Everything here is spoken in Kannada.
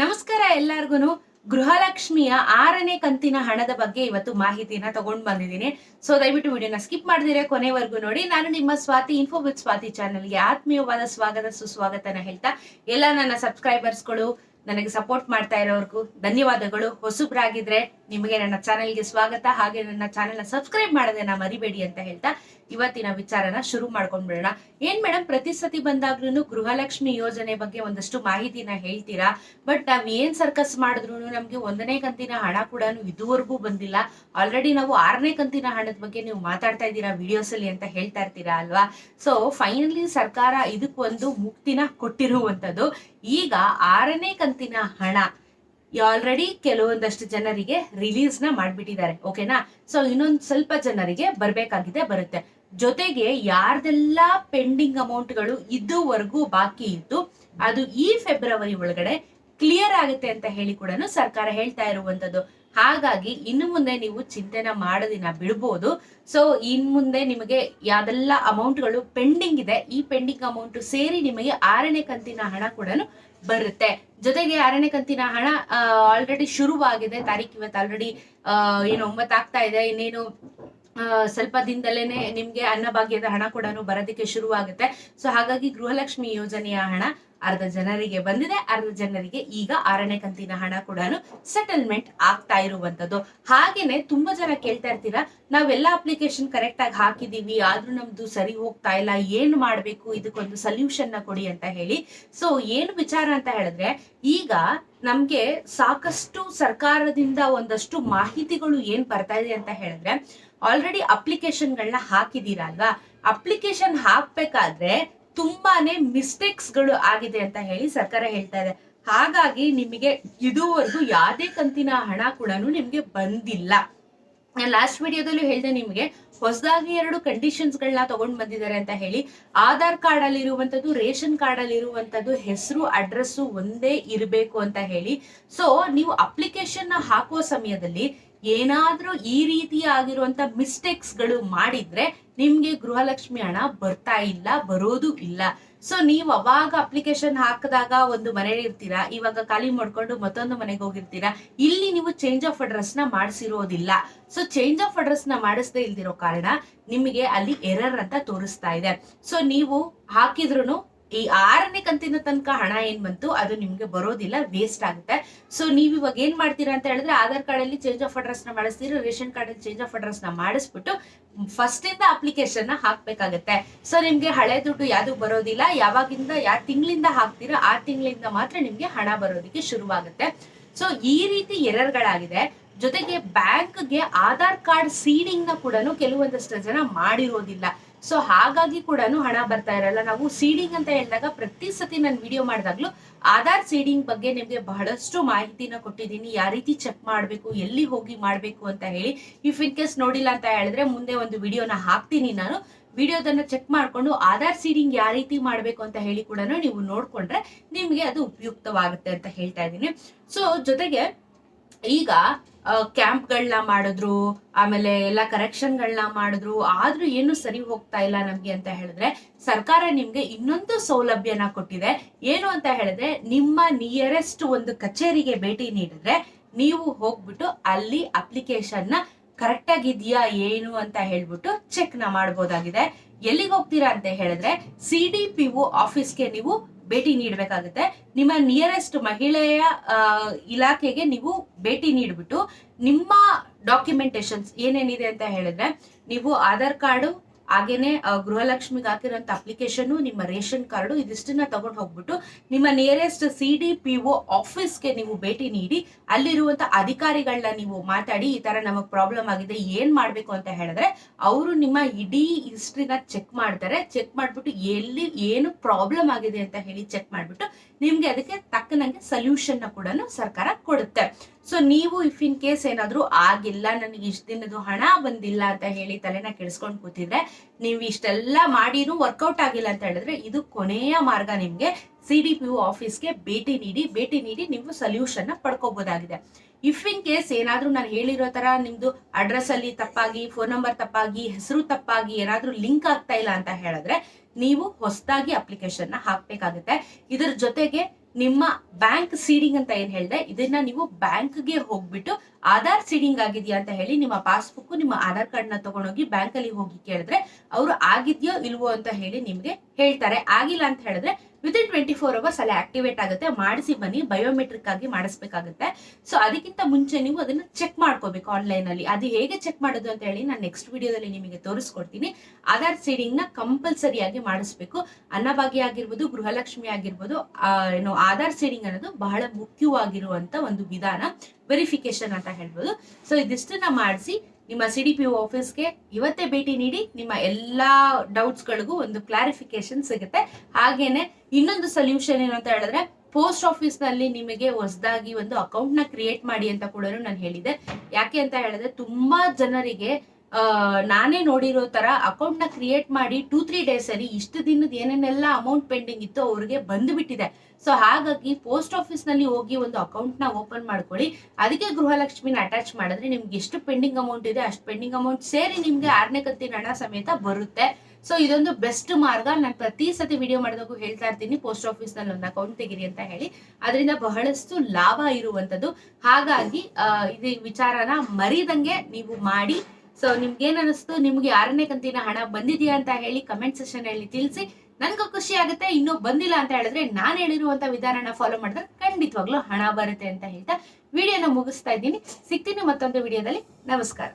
ನಮಸ್ಕಾರ ಎಲ್ಲಾರ್ಗುನು. ಗೃಹಲಕ್ಷ್ಮಿಯ ಆರನೇ ಕಂತಿನ ಹಣದ ಬಗ್ಗೆ ಇವತ್ತು ಮಾಹಿತಿನ ತಗೊಂಡ್ ಬಂದಿದ್ದೀನಿ. ಸೊ ದಯವಿಟ್ಟು ವಿಡಿಯೋನ ಸ್ಕಿಪ್ ಮಾಡಿದಿರ ಕೊನೆವರೆಗೂ ನೋಡಿ. ನಾನು ನಿಮ್ಮ ಸ್ವಾತಿ ಇನ್ಫೋ ವಿತ್ ಸ್ವಾತಿ ಚಾನಲ್ಗೆ ಆತ್ಮೀಯವಾದ ಸ್ವಾಗತ, ಸುಸ್ವಾಗತನ ಹೇಳ್ತಾ, ಎಲ್ಲ ನನ್ನ ಸಬ್ಸ್ಕ್ರೈಬರ್ಸ್ಗಳು ನನಗೆ ಸಪೋರ್ಟ್ ಮಾಡ್ತಾ ಇರೋರ್ಗೂ ಧನ್ಯವಾದಗಳು. ಹೊಸಬ್ರಾಗಿದ್ರೆ ನಿಮಗೆ ನನ್ನ ಚಾನೆಲ್ಗೆ ಸ್ವಾಗತ, ಹಾಗೆ ನನ್ನ ಚಾನೆಲ್ನ ಸಬ್ಸ್ಕ್ರೈಬ್ ಮಾಡೋದನ್ನ ಮರಿಬೇಡಿ ಅಂತ ಹೇಳ್ತಾ ಇವತ್ತಿನ ವಿಚಾರನ ಶುರು ಮಾಡ್ಕೊಂಡ್ಬಿಡೋಣ. ಏನ್ ಮೇಡಮ್ ಪ್ರತಿ ಸತಿ ಬಂದಾಗ್ಲೂ ಗೃಹಲಕ್ಷ್ಮಿ ಯೋಜನೆ ಬಗ್ಗೆ ಒಂದಷ್ಟು ಮಾಹಿತಿನ ಹೇಳ್ತೀರಾ? ಬಟ್ ನಾವ್ ಏನ್ ಸರ್ಕಸ್ ಮಾಡಿದ್ರು ನಮ್ಗೆ ಒಂದನೇ ಕಂತಿನ ಹಣ ಕೂಡ ಇದುವರೆಗೂ ಬಂದಿಲ್ಲ. ಆಲ್ರೆಡಿ ನಾವು ಆರನೇ ಕಂತಿನ ಹಣದ ಬಗ್ಗೆ ನೀವು ಮಾತಾಡ್ತಾ ಇದ್ದೀರಾ ವಿಡಿಯೋಸ್ ಅಲ್ಲಿ ಅಂತ ಹೇಳ್ತಾ ಇರ್ತೀರಾ ಅಲ್ವಾ? ಸೊ ಫೈನಲಿ ಸರ್ಕಾರ ಇದಕ್ಕೊಂದು ಮುಕ್ತಿನ ಕೊಟ್ಟಿರುವಂತದ್ದು ಈಗ ಆರನೇ ಕಂತಿನ ಹಣ ಆಲ್ರೆಡಿ ಕೆಲವೊಂದಷ್ಟು ಜನರಿಗೆ ರಿಲೀಸ್ನ ಮಾಡ್ಬಿಟ್ಟಿದ್ದಾರೆ ಓಕೆನಾ ಸೊ ಇನ್ನೊಂದ್ ಸ್ವಲ್ಪ ಜನರಿಗೆ ಬರ್ಬೇಕಾಗಿದೆ, ಬರುತ್ತೆ. ಜೊತೆಗೆ ಯಾರ್ದೆಲ್ಲ ಪೆಂಡಿಂಗ್ ಅಮೌಂಟ್ಗಳು ಇದುವರೆಗೂ ಬಾಕಿ ಇತ್ತು ಅದು ಈ ಫೆಬ್ರವರಿ ಒಳಗಡೆ ಕ್ಲಿಯರ್ ಆಗುತ್ತೆ ಅಂತ ಹೇಳಿ ಕೂಡ ಸರ್ಕಾರ ಹೇಳ್ತಾ ಇರುವಂತದ್ದು. ಹಾಗಾಗಿ, ಇನ್ನು ಮುಂದೆ ನೀವು ಚಿಂತೆನ ಮಾಡೋದಿನ ಬಿಡ್ಬೋದು. ಸೊ ಇನ್ ಮುಂದೆ ನಿಮಗೆ ಯಾವ್ದೆಲ್ಲ ಅಮೌಂಟ್ಗಳು ಪೆಂಡಿಂಗ್ ಇದೆ, ಈ ಪೆಂಡಿಂಗ್ ಅಮೌಂಟ್ ಸೇರಿ ನಿಮಗೆ ಆರನೇ ಕಂತಿನ ಹಣ ಕೂಡ ಬರುತ್ತೆ. ಜೊತೆಗೆ ಆರನೇ ಕಂತಿನ ಹಣ ಆಲ್ರೆಡಿ ಶುರುವಾಗಿದೆ. ತಾರೀಕು ಇವತ್ತು ಆಲ್ರೆಡಿ ಏನು ಒಂಬತ್ತು ಆಗ್ತಾ ಇದೆ. ಇನ್ನೇನು ಸ್ವಲ್ಪ ದಿನದಲ್ಲೇನೆ ನಿಮ್ಗೆ ಅನ್ನಭಾಗ್ಯದ ಹಣ ಕೂಡ ಬರೋದಕ್ಕೆ ಶುರುವಾಗುತ್ತೆ. ಸೊ ಹಾಗಾಗಿ ಗೃಹಲಕ್ಷ್ಮಿ ಯೋಜನೆಯ ಹಣ ಅರ್ಧ ಜನರಿಗೆ ಬಂದಿದೆ. ಅರ್ಧ ಜನರಿಗೆ ಈಗ ಆರನೇ ಕಂತಿನ ಹಣ ಕೂಡ ಸೆಟಲ್ಮೆಂಟ್ ಆಗ್ತಾ ಇರುವಂತದ್ದು ಹಾಗೇನೆ ತುಂಬಾ ಜನ ಕೇಳ್ತಾ ಇರ್ತೀರಾ, ನಾವೆಲ್ಲ ಅಪ್ಲಿಕೇಶನ್ ಕರೆಕ್ಟ್ ಆಗಿ ಹಾಕಿದೀವಿ, ಆದ್ರೂ ನಮ್ದು ಸರಿ ಹೋಗ್ತಾ ಇಲ್ಲ, ಏನ್ ಮಾಡ್ಬೇಕು? ಇದಕ್ಕೊಂದು ಸೊಲ್ಯೂಷನ್ನ ಕೊಡಿ ಅಂತ ಹೇಳಿ. ಸೊ ಏನು ವಿಚಾರ ಅಂತ ಹೇಳಿದ್ರೆ, ಈಗ ನಮ್ಗೆ ಸಾಕಷ್ಟು ಸರ್ಕಾರದಿಂದ ಒಂದಷ್ಟು ಮಾಹಿತಿಗಳು ಏನ್ ಬರ್ತಾ ಇದೆ ಅಂತ ಹೇಳಿದ್ರೆ ಆಲ್ರೆಡಿ ಅಪ್ಲಿಕೇಶನ್ಗಳನ್ನ ಹಾಕಿದೀರಾ ಅಲ್ವಾ? ಅಪ್ಲಿಕೇಶನ್ ಹಾಕ್ಬೇಕಾದ್ರೆ ತುಂಬಾನೇ ಮಿಸ್ಟೇಕ್ಸ್ಗಳು ಆಗಿದೆ ಅಂತ ಹೇಳಿ ಸರ್ಕಾರ ಹೇಳ್ತಾ ಇದೆ. ಹಾಗಾಗಿ ನಿಮಗೆ ಇದುವರೆಗೂ ಯಾವುದೇ ಕಂತಿನ ಹಣ ಕೂಡ ನಿಮ್ಗೆ ಬಂದಿಲ್ಲ. ಲಾಸ್ಟ್ ವಿಡಿಯೋದಲ್ಲೂ ಹೇಳಿದೆ ನಿಮಗೆ, ಹೊಸದಾಗಿ ಎರಡು ಕಂಡೀಷನ್ಸ್ ಗಳನ್ನ ತಗೊಂಡ್ ಬಂದಿದ್ದಾರೆ ಅಂತ ಹೇಳಿ, ಆಧಾರ್ ಕಾರ್ಡ್ ಅಲ್ಲಿ ಇರುವಂತದ್ದು, ರೇಷನ್ ಕಾರ್ಡ್ ಅಲ್ಲಿ ಇರುವಂತದ್ದು, ಹೆಸರು ಅಡ್ರೆಸ್ ಒಂದೇ ಇರಬೇಕು ಅಂತ ಹೇಳಿ. ಸೊ ನೀವು ಅಪ್ಲಿಕೇಶನ್ ಹಾಕುವ ಸಮಯದಲ್ಲಿ ಏನಾದ್ರೂ ಈ ರೀತಿ ಆಗಿರುವಂತ ಮಿಸ್ಟೇಕ್ಸ್ಗಳು ಮಾಡಿದ್ರೆ ನಿಮ್ಗೆ ಗೃಹಲಕ್ಷ್ಮಿ ಹಣ ಬರ್ತಾ ಇಲ್ಲ, ಬರೋದು ಇಲ್ಲ. ಸೊ ನೀವು ಅವಾಗ ಅಪ್ಲಿಕೇಶನ್ ಹಾಕಿದಾಗ ಒಂದು ಮನೆ ಇರ್ತೀರಾ? ಇವಾಗ ಖಾಲಿ ಮಾಡ್ಕೊಂಡು ಮತ್ತೊಂದು ಮನೆಗೆ ಹೋಗಿರ್ತೀರಾ? ಇಲ್ಲಿ ನೀವು ಚೇಂಜ್ ಆಫ್ ಅಡ್ರೆಸ್ನ ಮಾಡಿಸಿರೋದಿಲ್ಲ. ಸೊ ಚೇಂಜ್ ಆಫ್ ಅಡ್ರೆಸ್ನ ಮಾಡಿಸದೇ ಇಲ್ದಿರೋ ಕಾರಣ ನಿಮಗೆ ಅಲ್ಲಿ ಎರರ್ ಅಂತ ತೋರಿಸ್ತಾ ಇದೆ. ಸೊ ನೀವು ಹಾಕಿದ್ರು ಈ ಆರನೇ ಕಂತಿನ ತನಕ ಹಣ ಏನ್ ಬಂತು? ಅದು ನಿಮ್ಗೆ ಬರೋದಿಲ್ಲ ವೇಸ್ಟ್ ಆಗುತ್ತೆ. ಸೊ ನೀವ್ ಇವಾಗ ಏನ್ ಮಾಡ್ತೀರಾ ಅಂತ ಹೇಳಿದ್ರೆ ಆಧಾರ್ ಕಾರ್ಡ್ ಅಲ್ಲಿ ಚೇಂಜ್ ಆಫ್ ಅಡ್ರೆಸ್ನ ಮಾಡಿಸ್ತೀರಿ, ರೇಷನ್ ಕಾರ್ಡ್ ಅಲ್ಲಿ ಚೇಂಜ್ ಆಫ್ ಅಡ್ರೆಸ್ನ ಮಾಡಿಸ್ಬಿಟ್ಟು ಫಸ್ಟ್ ಇಂದ ಅಪ್ಲಿಕೇಶನ್ನ ಹಾಕ್ಬೇಕಾಗತ್ತೆ. ಸೊ ನಿಮ್ಗೆ ಹಳೆ ದುಡ್ಡು ಯಾವ್ದು ಬರೋದಿಲ್ಲ. ಯಾವಾಗಿಂದ ಯಾವ ತಿಂಗಳಿಂದ ಹಾಕ್ತೀರಾ, ಆ ತಿಂಗಳಿಂದ ಮಾತ್ರ ನಿಮ್ಗೆ ಹಣ ಬರೋದಕ್ಕೆ ಶುರುವಾಗುತ್ತೆ. ಸೊ ಈ ರೀತಿ ಎರರ್ಗಳಾಗಿದೆ. ಜೊತೆಗೆ ಬ್ಯಾಂಕ್ಗೆ ಆಧಾರ್ ಕಾರ್ಡ್ ಸೀಡಿಂಗ್ನ ಕೂಡ ಕೆಲವೊಂದಷ್ಟು ಜನ ಮಾಡಿರೋದಿಲ್ಲ. ಸೊ ಹಾಗಾಗಿ ಕೂಡ ಹಣ ಬರ್ತಾ ಇರಲ್ಲ. ನಾವು ಸೀಡಿಂಗ್ ಅಂತ ಹೇಳಿದಾಗ ಪ್ರತಿ ಸತಿ ನಾನು ವಿಡಿಯೋ ಮಾಡಿದಾಗ್ಲೂ ಆಧಾರ್ ಸೀಡಿಂಗ್ ಬಗ್ಗೆ ನಿಮ್ಗೆ ಬಹಳಷ್ಟು ಮಾಹಿತಿನ ಕೊಟ್ಟಿದ್ದೀನಿ. ಯಾವ ರೀತಿ ಚೆಕ್ ಮಾಡಬೇಕು, ಎಲ್ಲಿ ಹೋಗಿ ಮಾಡಬೇಕು ಅಂತ ಹೇಳಿ. ಇಫ್ ಇನ್ ಕೇಸ್ ನೋಡಿಲ್ಲ ಅಂತ ಹೇಳಿದ್ರೆ ಮುಂದೆ ಒಂದು ವಿಡಿಯೋನ ಹಾಕ್ತೀನಿ ನಾನು. ವಿಡಿಯೋದನ್ನ ಚೆಕ್ ಮಾಡ್ಕೊಂಡು ಆಧಾರ್ ಸೀಡಿಂಗ್ ಯಾವ ರೀತಿ ಮಾಡಬೇಕು ಅಂತ ಹೇಳಿ ಕೂಡ ನೀವು ನೋಡ್ಕೊಂಡ್ರೆ ನಿಮ್ಗೆ ಅದು ಉಪಯುಕ್ತವಾಗುತ್ತೆ ಅಂತ ಹೇಳ್ತಾ ಇದ್ದೀನಿ. ಸೊ ಜೊತೆಗೆ ಈಗ ಕ್ಯಾಂಪ್ಗಳನ್ನ ಮಾಡಿದ್ರು, ಆಮೇಲೆ ಎಲ್ಲ ಕರೆಕ್ಷನ್ಗಳನ್ನ ಮಾಡಿದ್ರು, ಆದ್ರೂ ಏನು ಸರಿ ಹೋಗ್ತಾ ಇಲ್ಲ ನಮ್ಗೆ ಅಂತ ಹೇಳಿದ್ರೆ, ಸರ್ಕಾರ ನಿಮ್ಗೆ ಇನ್ನೊಂದು ಸೌಲಭ್ಯನ ಕೊಟ್ಟಿದೆ. ಏನು ಅಂತ ಹೇಳಿದ್ರೆ, ನಿಮ್ಮ ನಿಯರೆಸ್ಟ್ ಒಂದು ಕಚೇರಿಗೆ ಭೇಟಿ ನೀಡಿದ್ರೆ, ನೀವು ಹೋಗ್ಬಿಟ್ಟು ಅಲ್ಲಿ ಅಪ್ಲಿಕೇಶನ್ನ ಕರೆಕ್ಟ್ ಆಗಿದ್ಯಾ ಏನು ಅಂತ ಹೇಳ್ಬಿಟ್ಟು ಚೆಕ್ನ ಮಾಡಬಹುದಾಗಿದೆ ಎಲ್ಲಿಗೆ ಹೋಗ್ತೀರಾ ಅಂತ ಹೇಳಿದ್ರೆ ಸಿ ಡಿ ಪಿ ಆಫೀಸ್ಗೆ ನೀವು ಭೇಟಿ ನೀಡಬೇಕಾಗುತ್ತೆ. ನಿಮ್ಮ ನಿಯರೆಸ್ಟ್ ಮಹಿಳೆಯ ಇಲಾಖೆಗೆ ನೀವು ಭೇಟಿ ನೀಡಿಬಿಟ್ಟು ನಿಮ್ಮ ಡಾಕ್ಯುಮೆಂಟೇಶನ್ಸ್ ಏನೇನಿದೆ ಅಂತ ಹೇಳಿದ್ರೆ, ನೀವು ಆಧಾರ್ ಕಾರ್ಡು ಹಾಗೇನೆ ಗೃಹಲಕ್ಷ್ಮಿಗೆ ಹಾಕಿರೋಂಥ ಅಪ್ಲಿಕೇಶನ್ ನಿಮ್ಮ ರೇಷನ್ ಕಾರ್ಡು ಇದಿಷ್ಟನ್ನ ತಗೊಂಡು ಹೋಗ್ಬಿಟ್ಟು ನಿಮ್ಮ nearest C D P O ಆಫೀಸ್ಗೆ ನೀವು ಭೇಟಿ ನೀಡಿ ಅಲ್ಲಿರುವಂತ ಅಧಿಕಾರಿಗಳನ್ನ ನೀವು ಮಾತಾಡಿ, ಈ ತರ ನಮಗ್ ಪ್ರಾಬ್ಲಮ್ ಆಗಿದೆ, ಏನ್ ಮಾಡ್ಬೇಕು ಅಂತ ಹೇಳಿದ್ರೆ, ಅವರು ನಿಮ್ಮ ಇಡೀ ಹಿಸ್ಟ್ರಿನ ಚೆಕ್ ಮಾಡ್ತಾರೆ ಚೆಕ್ ಮಾಡ್ಬಿಟ್ಟು ಎಲ್ಲಿ ಏನು ಪ್ರಾಬ್ಲಮ್ ಆಗಿದೆ ಅಂತ ಹೇಳಿ ಚೆಕ್ ಮಾಡ್ಬಿಟ್ಟು ನಿಮ್ಗೆ ಅದಕ್ಕೆ ತಕ್ಕನಂಗೆ ಸೊಲ್ಯೂಷನ್ ಕೂಡ ಸರ್ಕಾರ ಕೊಡುತ್ತೆ. ಸೊ ನೀವು ಇಫ್ ಇನ್ ಕೇಸ್ ಏನಾದರೂ ಆಗಿಲ್ಲ, ನನಗೆ ಇಷ್ಟ ದಿನದ್ದು ಹಣ ಬಂದಿಲ್ಲ ಅಂತ ಹೇಳಿ ತಲೆನ ಕೆಡಿಸ್ಕೊಂಡು ಕೂತಿದ್ರೆ, ನೀವು ಇಷ್ಟೆಲ್ಲ ಮಾಡಿನೂ ವರ್ಕೌಟ್ ಆಗಿಲ್ಲ ಅಂತ ಹೇಳಿದ್ರೆ, ಇದು ಕೊನೆಯ ಮಾರ್ಗ ನಿಮ್ಗೆ. ಸಿ ಡಿ ಪಿ ಆಫೀಸ್ಗೆ ಭೇಟಿ ನೀಡಿ ಭೇಟಿ ನೀಡಿ ನೀವು ಸೊಲ್ಯೂಷನ್ನ ಪಡ್ಕೋಬಹುದಾಗಿದೆ ಇಫ್ ಇನ್ ಕೇಸ್ ಏನಾದ್ರೂ ನಾನು ಹೇಳಿರೋ ತರ ನಿಮ್ದು ಅಡ್ರೆಸ್ ಅಲ್ಲಿ ತಪ್ಪಾಗಿ ಫೋನ್ ನಂಬರ್ ತಪ್ಪಾಗಿ, ಹೆಸರು ತಪ್ಪಾಗಿ ಏನಾದ್ರೂ ಲಿಂಕ್ ಆಗ್ತಾ ಇಲ್ಲ ಅಂತ ಹೇಳಿದ್ರೆ ನೀವು ಹೊಸದಾಗಿ ಅಪ್ಲಿಕೇಶನ್ನ ಹಾಕ್ಬೇಕಾಗತ್ತೆ. ಇದ್ರ ಜೊತೆಗೆ ನಿಮ್ಮ ಬ್ಯಾಂಕ್ ಸೀಡಿಂಗ್ ಅಂತ ಏನ್ ಹೇಳಿದೆ, ಇದನ್ನ ನೀವು ಬ್ಯಾಂಕ್ಗೆ ಹೋಗ್ಬಿಟ್ಟು ಆಧಾರ್ ಸೀಡಿಂಗ್ ಆಗಿದೆಯಾ ಅಂತ ಹೇಳಿ ನಿಮ್ಮ ಪಾಸ್ಬುಕ್ ನಿಮ್ಮ ಆಧಾರ್ ಕಾರ್ಡ್ನ ತಗೊಂಡೋಗಿ ಬ್ಯಾಂಕ್ ಅಲ್ಲಿ ಹೋಗಿ ಕೇಳಿದ್ರೆ ಅವರು ಆಗಿದ್ಯೋ ಇಲ್ವೋ ಅಂತ ಹೇಳಿ ನಿಮ್ಗೆ ಹೇಳ್ತಾರೆ. ಆಗಿಲ್ಲ ಅಂತ ಹೇಳಿದ್ರೆ ವಿತಿನ್ ಟ್ವೆಂಟಿ ಫೋರ್ ಅವರ್ಸ್ ಅಲ್ಲಿ ಆಕ್ಟಿವೇಟ್ ಆಗುತ್ತೆ, ಮಾಡಿಸಿ ಬನ್ನಿ ಬಯೋಮೆಟ್ರಿಕ್ ಆಗಿ ಮಾಡಿಸ್ಬೇಕಾಗುತ್ತೆ. ಸೊ ಅದಕ್ಕಿಂತ ಮುಂಚೆ ನೀವು ಅದನ್ನ ಚೆಕ್ ಮಾಡ್ಕೋಬೇಕು ಆನ್ಲೈನ್ ಅಲ್ಲಿ. ಅದು ಹೇಗೆ ಚೆಕ್ ಮಾಡೋದು ಅಂತ ಹೇಳಿ ನಾನು ನೆಕ್ಸ್ಟ್ ವಿಡಿಯೋದಲ್ಲಿ ನಿಮಗೆ ತೋರಿಸ್ಕೊಡ್ತೀನಿ. ಆಧಾರ್ ಸೇಡಿಂಗ್ನ ಕಂಪಲ್ಸರಿಯಾಗಿ ಮಾಡಿಸ್ಬೇಕು. ಅನ್ನಭಾಗ್ಯ ಆಗಿರ್ಬೋದು, ಗೃಹಲಕ್ಷ್ಮಿ ಆಗಿರ್ಬೋದು ಏನು ಆಧಾರ್ ಸೀಡಿಂಗ್ ಅನ್ನೋದು ಬಹಳ ಮುಖ್ಯವಾಗಿರುವಂತ ಒಂದು ವಿಧಾನ ವೆರಿಫಿಕೇಶನ್ ಅಂತ ಹೇಳ್ಬೋದು. ಸೊ ಇದಿಷ್ಟನ್ನ ಮಾಡಿಸಿ ನಿಮ್ಮ ಸಿ ಡಿ ಪಿ ಆಫೀಸ್ಗೆ ಇವತ್ತೇ ಭೇಟಿ ನೀಡಿ ನಿಮ್ಮ ಎಲ್ಲ ಡೌಟ್ಸ್ಗಳಿಗೂ ಒಂದು ಕ್ಲಾರಿಫಿಕೇಶನ್ ಸಿಗುತ್ತೆ. ಹಾಗೇನೆ ಇನ್ನೊಂದು ಸೊಲ್ಯೂಷನ್ ಏನು ಅಂತ ಹೇಳಿದ್ರೆ ಪೋಸ್ಟ್ ಆಫೀಸ್ನಲ್ಲಿ ನಿಮಗೆ ಹೊಸದಾಗಿ ಒಂದು ಅಕೌಂಟ್ನ ಕ್ರಿಯೇಟ್ ಮಾಡಿ ಅಂತ ಕೂಡ ನಾನು ಹೇಳಿದೆ ಯಾಕೆ ಅಂತ ಹೇಳಿದ್ರೆ, ತುಂಬಾ ಜನರಿಗೆ ನಾನೇ ನೋಡಿರೋ ತರ ಅಕೌಂಟ್ನ ಕ್ರಿಯೇಟ್ ಮಾಡಿ ಟೂ ತ್ರೀ ಡೇಸ್ ಅಲ್ಲಿ ಇಷ್ಟು ದಿನದ ಏನೇನೆಲ್ಲ ಅಮೌಂಟ್ ಪೆಂಡಿಂಗ್ ಇತ್ತು ಅವ್ರಿಗೆ ಬಂದ್ಬಿಟ್ಟಿದೆ. ಸೊ ಹಾಗಾಗಿ ಪೋಸ್ಟ್ ಆಫೀಸ್ನಲ್ಲಿ ಹೋಗಿ ಒಂದು ಅಕೌಂಟ್ನ ಓಪನ್ ಮಾಡ್ಕೊಳ್ಳಿ. ಅದಕ್ಕೆ ಗೃಹಲಕ್ಷ್ಮಿನ ಅಟ್ಯಾಚ್ ಮಾಡಿದ್ರೆ ನಿಮ್ಗೆ ಎಷ್ಟು ಪೆಂಡಿಂಗ್ ಅಮೌಂಟ್ ಇದೆ ಅಷ್ಟು ಪೆಂಡಿಂಗ್ ಅಮೌಂಟ್ ಸೇರಿ ನಿಮ್ಗೆ ಆರನೇ ಕಂತಿನ ಹಣ ಸಮೇತ ಬರುತ್ತೆ. ಸೊ ಇದೊಂದು ಬೆಸ್ಟ್ ಮಾರ್ಗ. ನಾನು ಪ್ರತಿ ಸತಿ ವಿಡಿಯೋ ಮಾಡಿದಾಗೂ ಹೇಳ್ತಾ ಇರ್ತೀನಿ, ಪೋಸ್ಟ್ ಆಫೀಸ್ನಲ್ಲಿ ಒಂದು ಅಕೌಂಟ್ ತೆಗಿರಿ ಅಂತ ಹೇಳಿ. ಅದರಿಂದ ಬಹಳಷ್ಟು ಲಾಭ ಇರುವಂತದ್ದು. ಹಾಗಾಗಿ ಇದು ವಿಚಾರನ ಮರಿದಂಗೆ ನೀವು ಮಾಡಿ. ಸೊ ನಿಮ್ಗೆ ಏನ್ ಅನಿಸ್ತು? ನಿಮ್ಗೆ ಆರನೇ ಕಂತಿನ ಹಣ ಬಂದಿದೆಯಾ ಅಂತ ಹೇಳಿ ಕಮೆಂಟ್ ಸೆಷನ್ ಅಲ್ಲಿ ತಿಳಿಸಿ. ನನ್ಗೂ ಖುಷಿ ಆಗುತ್ತೆ, ಇನ್ನೂ ಬಂದಿಲ್ಲ ಅಂತ ಹೇಳಿದ್ರೆ ನಾನು ಹೇಳಿರುವಂತ ವಿಧಾನನ ಫಾಲೋ ಮಾಡಿದ್ರೆ ಖಂಡಿತವಾಗ್ಲೂ ಹಣ ಬರುತ್ತೆ ಅಂತ ಹೇಳ್ತಾ ವಿಡಿಯೋನ ಮುಗಿಸ್ತಾ ಇದ್ದೀನಿ. ಸಿಗ್ತೀನಿ ಮತ್ತೊಂದು ವಿಡಿಯೋದಲ್ಲಿ ನಮಸ್ಕಾರ.